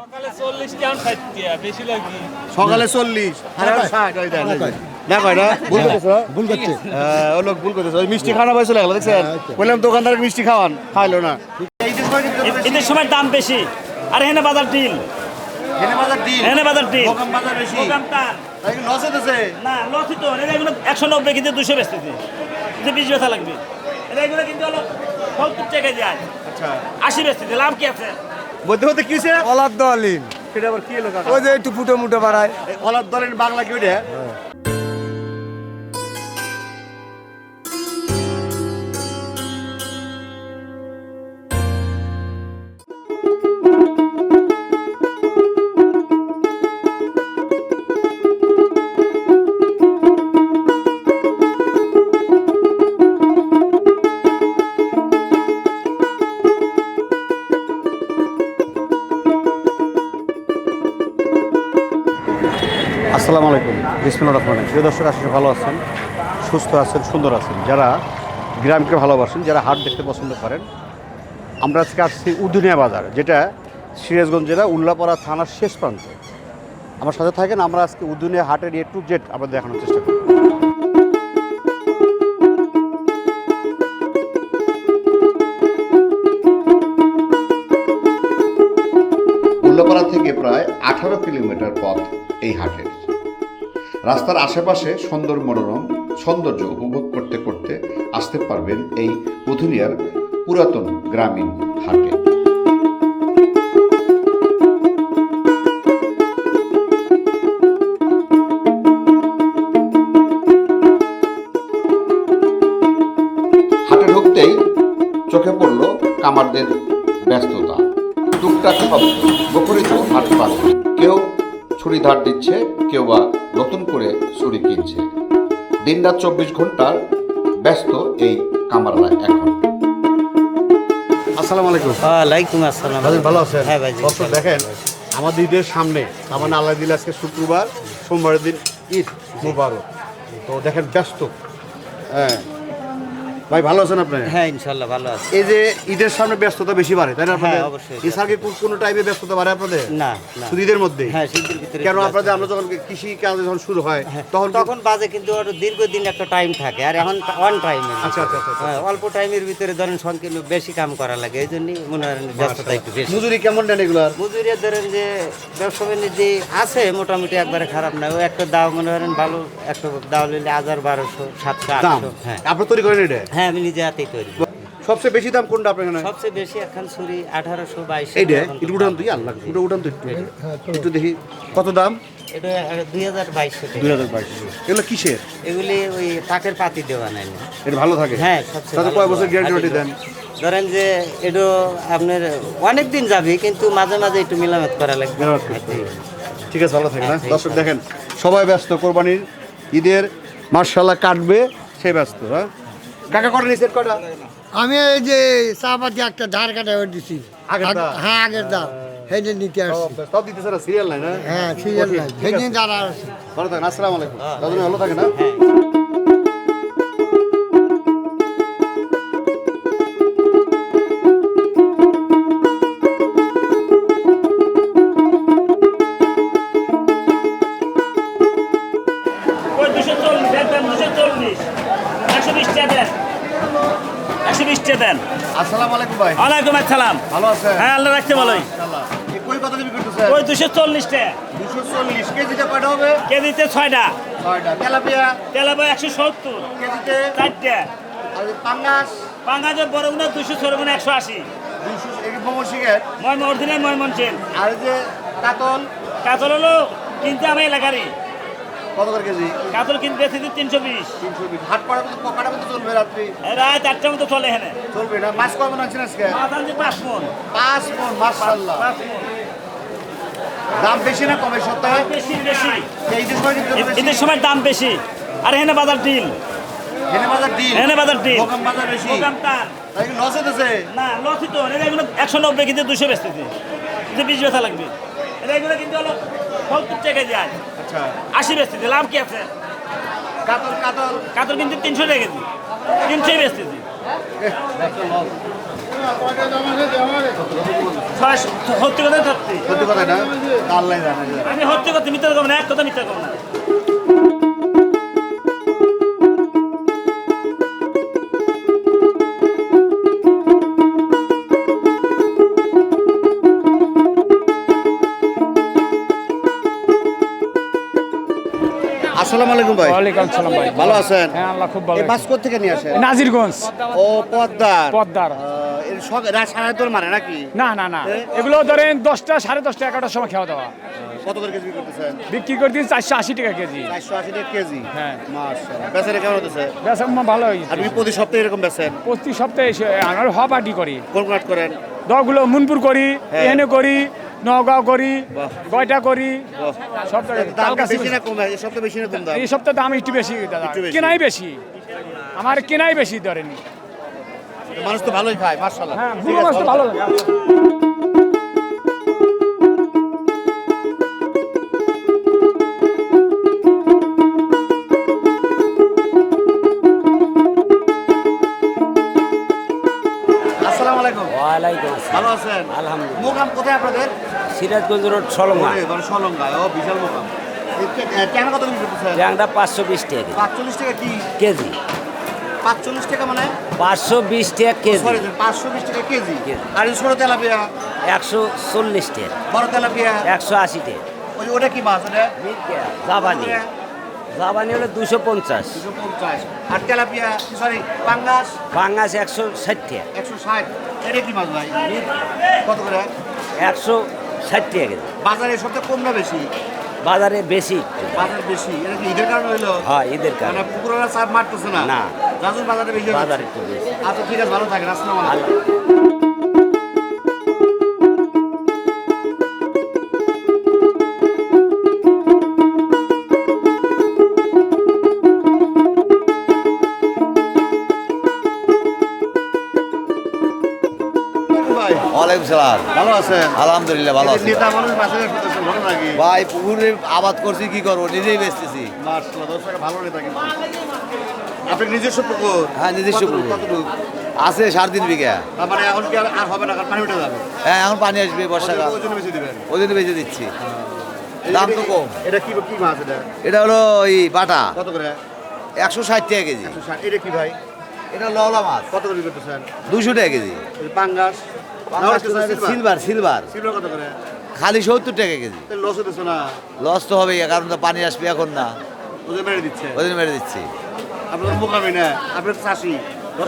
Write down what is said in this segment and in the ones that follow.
সকালে চল্লিশ ভুল করতেছো? ভুল করছে? হ্যাঁ, ও লোক ভুল করতেছে। মিষ্টি খাওয়ানো পাইছিল এগুলো দেখছেন? বললাম দোকানদার মিষ্টি খাওয়ান। খাইলো না। এই সময় ঈদের সময় দাম বেশি। আর এখানে বাজার ডিল। এখানে বাজার ডিল। এখানে বাজার ডিল। দোকান বাজার বেশি। দোকান টান। লস হতেছে না লসি তো এগুলো একশো নব্বই কিন্তু দুশো বেচতেছে। বিশ বেচা লাগবে। এগুলো কিন্তু হলো সত্তর টাকা যায়। আচ্ছা। আশি বেচতেছে লাভ কি আছে? মধ্যে বলতে কি হয়েছে? অলাদ্দ সেটা আবার কি এলো ওই যে একটু ফুটো মুটো বাড়ায় অলাদ্দ বাংলা কি ওইটা? আসসালামু আলাইকুম। বিসমুল্লাহ রহমান প্রিয় দর্শক আসলে ভালো আছেন, সুস্থ আছেন, সুন্দর আছেন। যারা গ্রামকে ভালোবাসেন, যারা হাট দেখতে পছন্দ করেন, আমরা আজকে আসছি উদুনিয়া বাজার, যেটা সিরাজগঞ্জ জেলা উল্লাপাড়া থানার শেষ প্রান্তে। আমার সাথে থাকেন, আমরা আজকে উদুনিয়া হাটের এ টু জেড আমরা দেখানোর চেষ্টা করি উল্লাপাড়া থেকে প্রায় আঠারো কিলোমিটার পথ এই হাটের। রাস্তার আশেপাশে সুন্দর মনোরম সৌন্দর্য উপভোগ করতে করতে আসতে পারবেন এই পুথুলিয়ার পুরাতন গ্রামীণ হাটে। হাটে ঢুকতেই চোখে পড়ল কামারদের ব্যস্ততা। টুকটাক শব্দ, বকুরিত হাট কেউ ছুরি ধার দিচ্ছে কেউ বা নতুন করে ছুরি কিনছে। দিন রাত চব্বিশ ঘণ্টার ব্যস্ত এই কামাররা এখন। আসসালামু আলাইকুম। ওয়ালাইকুম আসসালাম। ভাই ভালো আছেন? হ্যাঁ ভাই দর্শক দেখেন আমাদের ঈদের সামনে আমার আল্লাহ দিল আজকে শুক্রবার সোমবারের দিন ঈদ মুবারক। তো দেখেন ব্যস্ত। হ্যাঁ। ভাই ভালো আছেন আপনি? হ্যাঁ ইনশাল্লাহ ভালো আছে। এই যে ঈদের সামনে ব্যস্ততা বেশি বাড়ে তাই না আপনাদের? হ্যাঁ, অবশ্যই। এছাড়া কি কোন- কোনো টাইমে ব্যস্ততা বাড়ে আপনাদের? না না। শুধু ঈদের মধ্যে? হ্যাঁ শীতের ভিতরে কেন আপনাদের আমরা যখন কৃষি কাজ যখন শুরু হয় হ্যাঁ, তখন কি- তখন বাজে কিন্তু ওর দীর্ঘদিন একটা টাইম থাকে আর এখন ওয়ান টাইম আচ্ছা, আচ্ছা, আচ্ছা, আচ্ছা। অল্প টাইমের ভিতরে ধরেন সংকীর্ণ বেশি কাম করা লাগে এই জন্যই মনে হয় ব্যস্ততা একটু বেশি। মজুরি কেমন নেন এগুলার? মজুরিয়া ধরেন যে ব্যবসা বাণিজ্য আছে মোটামুটি একবারে খারাপ না। ও একটা দাও মনে করেন ভালো একটা দাও নিলে হাজার বারোশো সাতশো দাম? আটশো হ্যাঁ। আপনি তৈরি করেন এটা? হ্যাঁ আমি নিজে হাতেই তৈরি। করি। সবচেয়ে বেশি দাম কোনটা আপনার এখানে? সবচেয়ে বেশি একখান ছুরি আঠারোশো বাইশ এইটা একটু উঠান তুই আল্লাহ একটু উঠান তো একটু একটু দেখি কত দাম? এটা দুই হাজার বাইশশো দুই হাজার বাইশ এগুলো কিসের? এগুলি ওই তাকের পাতি দেওয়া নাই না। এটা ভালো থাকে? হ্যাঁ সবচেয়ে তাতে ভালো কয় বছর দেন? ধরেন যে এটা আপনার অনেক দিন যাবে কিন্তু মাঝে মাঝে একটু মিলামেত করা লাগবে। মেরামত করতে হবে। ঠিক আছে ভালো থাকেন হ্যাঁ? আচ্ছা, দর্শক দেখেন সবাই ব্যস্ত কোরবানির ঈদের মার্শাল্লাহ কাটবে সে ব্যস্ত হ্যাঁ? কাকা করে নিছেন কটা আমি এই যে চাপাতি একটা ধার কাটা দিছি? হ্যাঁ আগের দাম সেই যে নিতে আসছি। সব দিতেছে না সিরিয়াল নাই না? হ্যাঁ সিরিয়াল নাই। সেই দিন ভালো থাকেন আসসালামু আলাইকুম। দাদু ভালো থাকেন হ্যাঁ। আসসালামু আলাইকুম ভাই। ওয়ালাইকুম আসসালাম। ভালো আছেন? হ্যাঁ আল্লাহ রাখতে ভালোই। কই কত বিক্রি করতেছেন ওই দুশো চল্লিশ টাকা দুশো চল্লিশ। কেজিতে কয়টা হবে? কেজিতে ছয়টা। ছয়টা। তেলাপিয়া? তেলাপা একশো সত্তর। কেজিতে? আর পাঙ্গাস? এই মমশিকের ময়মন আর যে কাতল? কাতল হলো কিনতে আমি এলাকারই। কত করে কেজি? কাতল কিনতে বেশি তিনশো বিশ। তিনশো বিশ। হাট পাড়া মতো পকাটা মতো চলবে রাত্রি? রাত চারটার মতো চলে এখানে। চলবে না? মাছ কয় মন আনছেন আজকে? মাছ আনছে পাঁচ মন। পাঁচ মন মাশাল্লাহ পাঁচ মন। দাম বেশি না কমে সপ্তাহে? বেশি সময়। ঈদের সময় দাম বেশি। আর এখানে বাজার ডিল বাজার ডিল এখানে বাজার ডিল দোকান বাজার বেশি। দোকান লস হতেছে না লসি এগুলো একশো নব্বই কিন্তু দুশো বেচতেছে। কিন্তু বিশ বেচা লাগবে। এটা এগুলো কিন্তু হলো সত্তর টাকা যায়। আচ্ছা। আশি বেচতেছি লাভ কি আছে? কাতল কাতল। কাতল কিন্তু তিনশো টাকা কেজি। তিনশোই বেচতেছে সত্যি কথা সত্যি। সত্যি কথা না? আল্লাহ জানে। আমি সত্যি কথা মিথ্যা কম না এক কথা মিথ্যা কম না। আসসালামু আলাইকুম ভাই। ওয়ালাইকুম সালাম ভাই। ভালো আছেন? হ্যাঁ আল্লাহ খুব ভালো এই মাছ থেকে নিয়ে আসেন? নাজিরগঞ্জ। ও পদ্মার। পদ্মার। সব রাত সাড়ে মারে নাকি? না না না। এগুলো ধরেন দশটা সাড়ে দশটা এগারোটার সময় খাওয়া দাওয়া। কত করে কেজি বিক্রি করতেছেন? বিক্রি করে দিন চারশো আশি টাকা কেজি। চারশো আশি টাকা কেজি? হ্যাঁ। বেচারে কেমন হতেছে ভালো হয়েছে তুমি প্রতি সপ্তাহে এরকম বেচেন? প্রতি সপ্তাহে এসে আমার হবাটি করি। কোন করেন? দগুলো মুনপুর করি হ্যাঁ। এখানে করি নগাঁও করি। গয়টা করি এই সপ্তাহে দাম? একটু বেশি দাদা। কেনাই বেশি। আমার কেনাই বেশি ধরেনি। মানুষ তো ভালোই খায় মার্শাল হ্যাঁ মানুষ মাছ তো ভালো লাগে। ভালো আছেন? আলহামদুলিল্লাহ। মোকাম কোথায় আপনাদের? সিরাজগঞ্জ রোড ওরে, মানে ও বিশাল মোকাম। কেন কত ট্যাংটা পাঁচশো বিশ টাকা। পাঁচচল্লিশ টাকা কি? কেজি। পাঁচচল্লিশ টাকা মানে? পাঁচশো বিশ টাকা কেজি। পাঁচশো বিশ টাকা কেজি। আর এই তেলাপিয়া? একশো চল্লিশ টাকা। বড় তেলাপিয়া? একশো আশি টাকা। ওটা কি মাছ ওটা জাবানি হলো দুশো পঞ্চাশ। দুশো পঞ্চাশ। আর তেলাপিয়া সরি পাঙ্গাস? পাঙ্গাস একশো ষাট টাকা। একশো ষাট। এটা কি মাছ ভাই? কত করে? একশো ষাট টাকা কেজি। বাজারে সবচেয়ে কম না বেশি? বাজারে বেশি। বাজার বেশি। এটা কি ঈদের কারণে হইল? হয় ঈদের মানে কারণে পুকুরেরা চাপ মারতেছে না? না। রাজুর বাজারে বেশি। বাজার একটু বেশি। আচ্ছা ঠিক আছে ভালো থাকেন। আসসালামু আলাইকুম। ওয়ালাইকুম সালাম। ভালো আছেন? আলহামদুলিল্লাহ ভালো আছি। ভাই পুকুরে আবাদ করছি কি করব? নিজেই বেচতেছি। ভালো আপনি নিজস্ব পুকুর? হ্যাঁ, নিজস্ব পুকুর। আছে সাড়ে তিন বিঘা। মানে এখন কি আর হবে না? পানি উঠে যাবে। হ্যাঁ এখন পানি আসবে বর্ষাকাল। ওই জন্য বেশি দিবেন? ওই জন্য বেঁচে দিচ্ছি। দাম তো কম। এটা কি কি মাছ এটা? এটা হলো ওই বাটা। কত করে? একশো ষাট টাকা কেজি। এটা কি ভাই? এটা লওলা মাছ। কত করে বিক্রি করতেছেন? দুশো টাকা কেজি। পাঙ্গাস? সিলভার। Silver silver. কত করে? খালি সত্তর টাকা কেজি। লস হতেছে না। লস তো হবেই কারণ তো পানি আসবে এখন না। ওদের মেরে দিচ্ছে। মেরে দিচ্ছি। আপনার মোকামি না আপনার চাষি।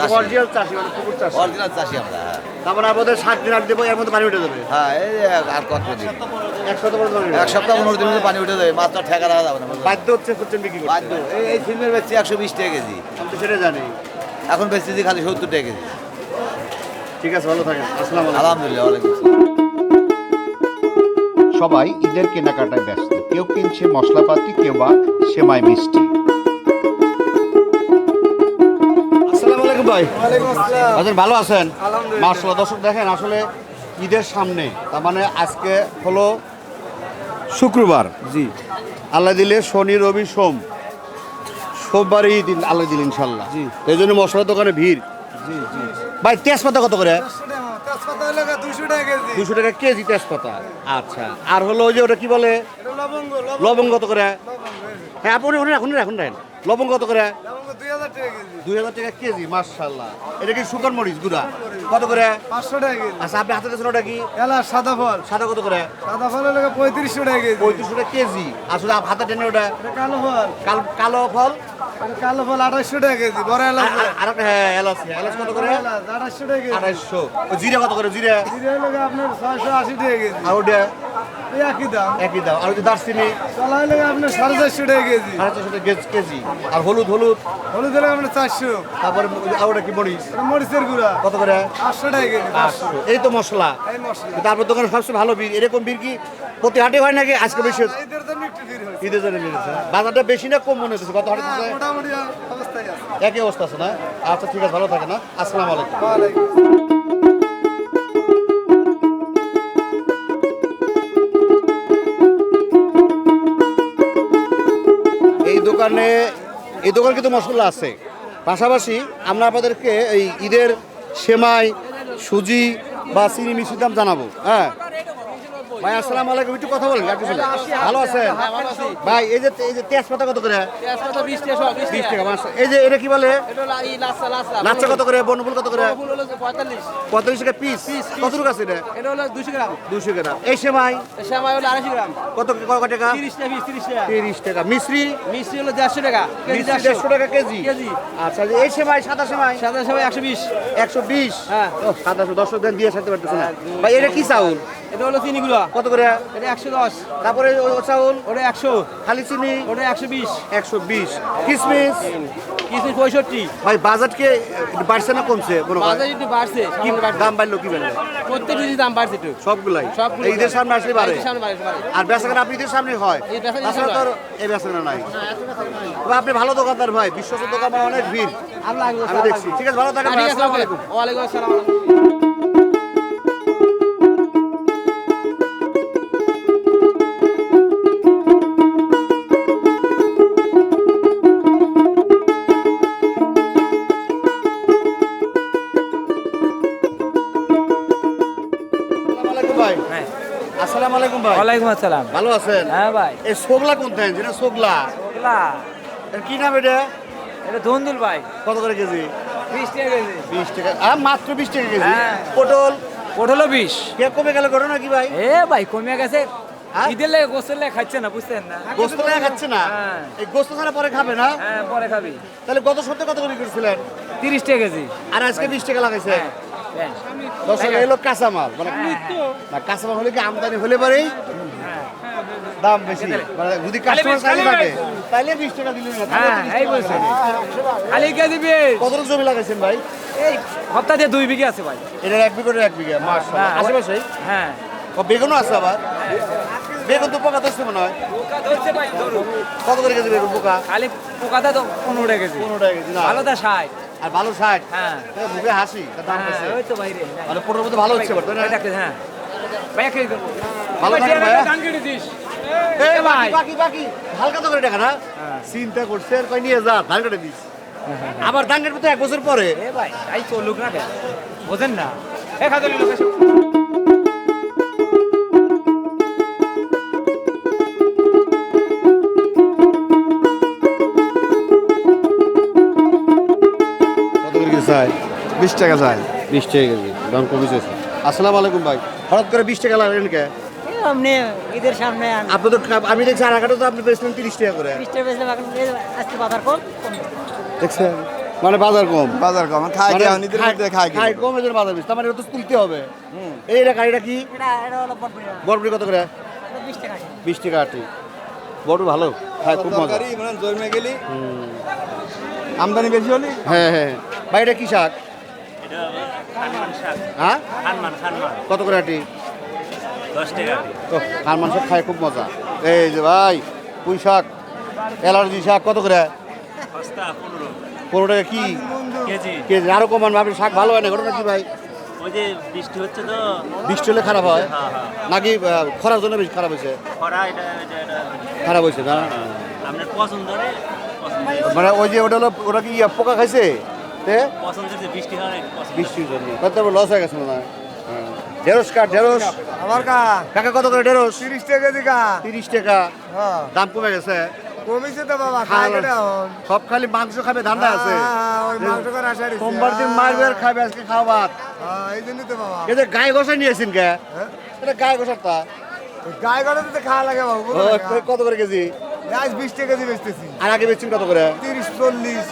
চাষি। অরিজিনাল চাষি মানে পুকুর চাষি। অরিজিনাল চাষি আমরা হ্যাঁ। তার সাত দিন আট দেবো এর মধ্যে পানি উঠে যাবে। হ্যাঁ এই আর কত দিন? এক করে এক সপ্তাহ পনেরো দিনের মধ্যে পানি উঠে যাবে মাছ তো ঠেকা রাখা যাবে না। বাধ্য হচ্ছে বিক্রি বাধ্য। এই বেচছি একশো বিশ টাকা কেজি। আমি তো সেটা জানি। এখন বেচতেছি খালি সত্তর টাকা কেজি। ঠিক আছে ভালো থাকেন। আসসালাম আলহামদুলিল্লাহ ওয়ালাইকুম আসসালাম। সবাই ঈদের কেনাকাটায় ব্যস্ত। কেউ কিনছে মশলাপাতি কেউ বা সেমাই মিষ্টি। আসসালামু আলাইকুম ভাই। আছেন ভালো আছেন? মার্শাল্লাহ দর্শক দেখেন আসলে ঈদের সামনে তার মানে আজকে হলো শুক্রবার। জি। আল্লাহ দিলে শনি রবি সোম। সোমবারই দিন আল্লাহ দিল ইনশাল্লাহ জি। এই জন্য মশলার দোকানে ভিড়। জি জি। ভাই তেজপাতা কত করে? দুশো টাকা কেজি। টাকা কেজি তেজপাতা। আচ্ছা আর হলো ওই যে ওটা কি বলে? লবঙ্গ কত করে? হ্যাঁ আপনি এখন রাখুন রাখুন রাখেন। লবঙ্গ কত করে? দুই হাজার টাকা কেজি। দুই হাজার টাকা কেজি মার্শাল্লাহ এটা কি শুকন মরিচ গুড়া? কত করে? পাঁচশো টাকা কেজি। আচ্ছা আপনি হাতে ওটা কি? এলাচ সাদা ফল। সাদা কত করে? সাদা ফল হলো পঁয়ত্রিশশো টাকা কেজি। পঁয়ত্রিশশো টাকা কেজি। আর হাতে টেনে ওটা? কালো ফল। কাল- কালো ফল? কালো ফল আঠাশশো টাকা কেজি বড় এলাচ। আর- আর একটা হ্যাঁ এলাচ এলাচ কত করে? এলাচ আঠাশশো টাকা আড়াইশো। ও কত করে? জিরা? জিরে হলো আপনার ছয়শো আশি টাকা কেজি। আর ওটা? এই একই দাম। একই দাম। আর যে দারচিনি? কলা হলো আপনার সাড়ে চারশো টাকা কেজি। সাড়ে চারশো টাকা কেজি আর হলুদ হলুদ? হলুদ হলো আপনার চারশো। তারপরে ওই আর ওটা কি মরিচ? মরিচের গুঁড়া। কত করে? আটশো টাকা কেজি এই তো মশলা। তারপর দোকানে সবচেয়ে ভালো বীর। এরকম বীর কি প্রতি হাটে হয় নাকি? আজকে বেশি ঈদের জন্য বাজারটা বেশি না কম মনে হচ্ছে? কত হাটে হ্যাঁ, মোটামুটি একই অবস্থা আছে না? আচ্ছা ঠিক আছে ভালো থাকে না আসসালামু আলাইকুম। দোকানে, এই দোকান কিন্তু মশলা আছে। পাশাপাশি আমরা আপনাদেরকে এই ঈদের সেমাই, সুজি বা চিনি মিষ্টির দাম জানাব হ্যাঁ? ভাই আসসালামু আলাইকুম একটু কথা বলেন একটু শুনুন। ভালো আছেন? ভাই এই যে এই যে তেজপাতা কত করে? বিশ টাকা মাস এই যে এটা কি বলে? লাচ্চা কত করে? বনফুল কত করে? পঁয়তাল্লিশ। টাকা পিস কত টাকা আছে এটা? এটা হলো দুশো গ্রাম। এই সেমাই? কত কত টাকা? তিরিশ টাকা মিশ্রি? মিশ্রি হলো দেড়শো টাকা। কেজি কেজি? আচ্ছা এই সেমাই সাদা সেমাই? একশো বিশ। সাতাশো দশ দেন দিয়ে সাথে পারতেছে না। ভাই এটা কি চাউল? এটা হলো চিনি গুঁড়া কত করে? এটা একশো দশ। তারপরে চাউল? ওটা একশো। খালি চিনি? ওটা একশো বিশ। একশো বিশ। কিসমিস? কিসমিস পঁয়ষট্টি। ভাই বাজার কে বাড়ছে না কমছে বাজার একটু বাড়ছে কি দাম বাড়লো কি বাড়লো প্রত্যেক জিনিস দাম বাড়ছে একটু। সবগুলাই? সবগুলো ঈদের সামনে আসলে বাড়ে। আর বেচাকেনা আপনি ঈদের সামনে হয়। তাছাড়া তো এই বেচাকেনা নাই। তবে আপনি ভালো দোকানদার ভাই বিশ্বস্ত দোকান অনেক ভিড়। আমি দেখছি। ঠিক আছে ভালো থাকেন আছে, আসসালামু আলাইকুম। ওয়ালাইকুম আসসালামু। ভাই। ওয়ালাইকুম আসসালাম। ভালো আছেন? হ্যাঁ ভাই। এই সোগলা কোন থাকেন যেটা সোগলা। এর কি নাম এটা? এটা ধন্দুল ভাই। কত করে কেজি? বিশ টাকা কেজি। বিশ টাকা। আর মাত্র বিশ টাকা কেজি? হ্যাঁ। পটল? পটলো বিশ। কে কমে গেল করো নাকি ভাই? এ ভাই কমে গেছে। হ্যাঁ? ঈদের লেগে গোসের লেগে খাচ্ছে না বুঝছেন না? গোস্ত লাগা খাচ্ছে না? হ্যাঁ। এই গোস্ত ছাড়া পরে খাবে না? হ্যাঁ পরে খাবি। তাহলে গত সপ্তাহে কত করে করেছিলেন? তিরিশ টাকা কেজি। আর আজকে বিশ টাকা লাগাইছে। দর্শক এলো কাঁচামাল। মানে না কাঁচামাল হলে কি আমদানি হলে পরেই দাম বেশি। মানে যদি কাস্টমার খালি থাকে। তাইলে বিশ টাকা দিলেন না হ্যাঁ এই বলছেন। খালি কেজি বিশ কত জমি লাগাইছেন ভাই? এই সপ্তাহে দুই বিঘে আছে ভাই। এটার এক বিঘা এক বিঘা হ্যাঁ, আশেপাশেই হ্যাঁ। ও বেগুনও আছে আবার? বেগুন তো পোকা ধরছে মনে হয়। পোকা ধরছে ভাই ধরুন কত করে কেজি বেগুন পোকা? খালি পোকাটা তো পনেরো টাকা কেজি। পনেরো টাকা কেজি না। ভালোটা ষাট আর ভালো ষাট। হ্যাঁ। হ্যাঁ, মুখে হাসি দাম হ্যাঁ ওই তো বাইরে। মানে পনেরোর মধ্যে ভালো হচ্ছে হ্যাঁ। ভাইয়া খেয়ে দেবো। ভালো থাকেন ভাইয়া। ধান কেটে দিস। এই ভাই। বাকি বাকি। হালকা তো করে টাকা না। চিন্তা করছে আর কই নিয়ে যা ধান কেটে দিস। আবার ধান কাটবে তো এক বছর পরে। এ ভাই তাই চলুক না কেন বোঝেন না। এ খাদলি লোক চাই। বিশ টাকা যায় বিশ টাকা কেজি দাম কমেছে আসসালামু আলাইকুম ভাই। হঠাৎ করে বিশ টাকা লাগলেন কে? আপনি ঈদের সামনে আপনি তো আমি দেখছি আর তো আপনি পেয়েছিলেন তিরিশ টাকা করে। বেশি আজকে বাজার কম। দেখছেন? মানে বাজার কম? বাজার কম। খাই মানে খাই খাই খাই কম এদের বাজার বেশি। মানে এটা তো তুলতে হবে। এই গাড়িটা কি? এটা এটা হলো পটপুরা বরবরি কত করে? বিশ টাকা আটি। বড় ভালো। খায় খুব মজা। মানে জন্মে গেলি। আমদানি বেশি হলি? হ্যাঁ হ্যাঁ। ভাই এটা কি শাক? হ্যাঁ? কত করে আটি? আর মাংস খায় খুব মজা। এই যে ভাই পুঁই শাক অ্যালার্জি শাক কত করে? পনেরো। টাকা কি? কেজি। আরও কমান ভাবি শাক ভালো হয় না ঘটনা কি ভাই? বৃষ্টি হচ্ছে তো। বৃষ্টি হলে খারাপ হয়? হ্যাঁ হ্যাঁ। নাকি খরার জন্য বেশি খারাপ হয়েছে? খারাপ হয়েছে না? মানে ওই যে ওটা হলো ওটা কি পোকা খাইছে? তে? বৃষ্টির জন্য। তারপর লস হয়ে গেছে মনে হয়। ঢেঁড়স কাঠ ঢেঁড়স? আমার কা কাকা কত করে ঢেঁড়স? তিরিশ টাকা দিকা। তিরিশ টাকা। হ্যাঁ। দাম কমে গেছে? কমিছে তো বাবা সব খালি মাংস খাবে ধান্দা আছে। হ্যাঁ, ওই মাংস করে আশা রয়েছে। সোমবার দিন মারবে আর খাবে আজকে খাওয়া ভাত। হ্যাঁ, এই জন্যই তো বাবা। এই গায়ে ঘষা নিয়েছেন কে? এটা গায়ে ঘষারটা গায়ে গড়ে তো খাওয়া লাগে বাবু কত করে কেজি? আজ বিশ টাকা কেজি বেচতেছি। আর আগে বেচছেন কত করে? তিরিশ চল্লিশ।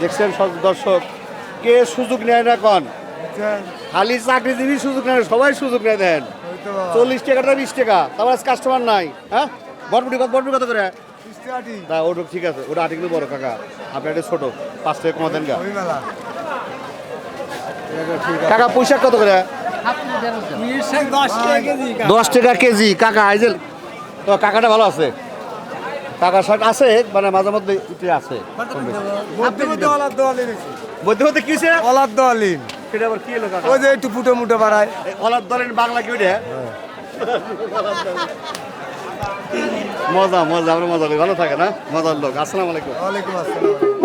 দেখছেন দর্শক কে সুযোগ নেয় না কন? খালি চাকরিজীবী সুযোগ নেয় সবাই সুযোগ নেয় দেন। চল্লিশ টাকাটা বিশ টাকা তারপর কাস্টমার নাই হ্যাঁ? বটবুটি কত বটবুটি কত করে? না ওটা ঠিক আছে ওটা আটি কিন্তু বড় কাকা আপনার এটা ছোট পাঁচ টাকা কমা দেন গা। কাকা পয়সা কত করে? দশ টাকা কেজি। কাকা আইজেল তো কাকাটা ভালো আছে? কাকা শাক আছে মানে মাঝে মধ্যে একটু আছে। মধ্যে মধ্যে কি আছে অলাদ দলিন সেটা আবার কি হলো কাকা ওই যে একটু ফুটো মুটো বাড়ায়। অলাদ দলিন বাংলা কি ওইটা? মজা মজা আমরা মজা করি। ভালো থাকে না? মজার লোক। আসসালামু আলাইকুম। ওয়ালাইকুম আসসালাম।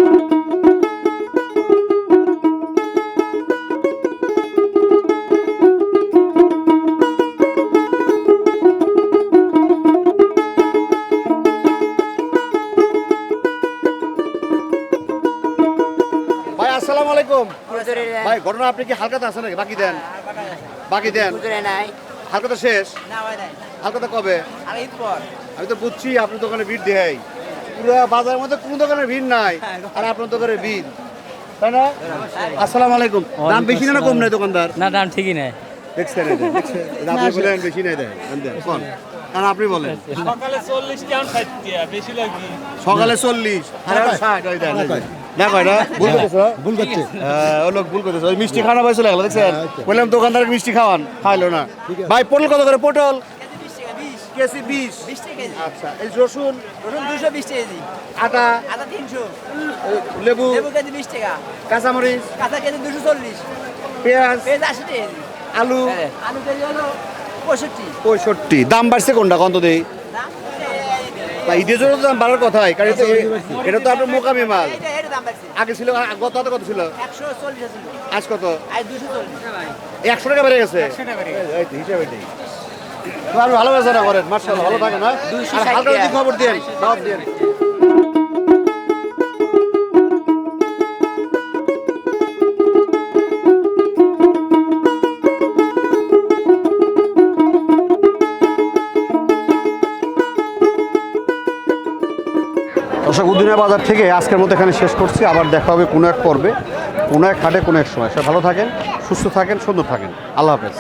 ভাই ঘটনা আপনি কি হালকাতে আছে নাকি? বাকি দেন। বাকি দেন। নাই। হালকাতা শেষ? না ভাই নাই। হালকাতা কবে? আমি তো বুঝছি আপনার দোকানে ভিড় দেয় পুরো বাজারের মধ্যে কোনো দোকানে ভিড় নাই আর আপনার দোকানে ভিড়। তাই না? আসসালামু আলাইকুম। দাম বেশি না কম নাই দোকানদার? না দাম ঠিকই নেই দেখছেন এই যে, দেখছেন? এটা আপনি বলেন বেশি নাই দেয় কোন? কারণ আপনি বলেন। সকালে চল্লিশ সকালে চল্লিশ। আর ষাট। দেখো এটা ভুল করতেছ ভুল করছে। ওই লোক ভুল করতেছে। ওই মিষ্টি খাওয়ানো লাগল দেখছেন? বললাম দোকানদার মিষ্টি খাওয়ান। খাইলো না। ভাই পটল কত করে? পটল? কেজি বিশ। আচ্ছা এই রসুন? রসুন দুশো বিশ কেজি। আটা আদা তিনশো। লেবু? লেবু কেজি বিশ টাকা। কাঁচামরিচ? কাঁচা কেজি দুশো চল্লিশ। পেঁয়াজ? পেঁয়াজ আশি কেজি। আলু? আলু কেজি হলো পঁয়ষট্টি। পঁয়ষট্টি। দাম বাড়ছে কোনটা? কত দেই? না না ঈদের জন্য তো দাম বাড়ার কথাই। কারণ এটা তো- এটা তো আপনার মোকামি মাল। আগে ছিল গত হাতে কত ছিল? একশো চল্লিশ ছিল আজ কত? চল্লিশ। একশো টাকা বেড়ে গেছে? এই হিসাবে নেই। ভালো বেচা না করেন। মার্শাল ভালো থাকে না আর হালকা খবর দিয়ে দাওয়াত দেন। দর্শক উদিনা বাজার থেকে আজকের মতো এখানে শেষ করছি। আবার দেখা হবে কোনো এক পর্বে, কোনো এক হাটে, কোনো এক সময়। সব ভালো থাকেন, সুস্থ থাকেন, সুন্দর থাকেন। আল্লাহ হাফেজ।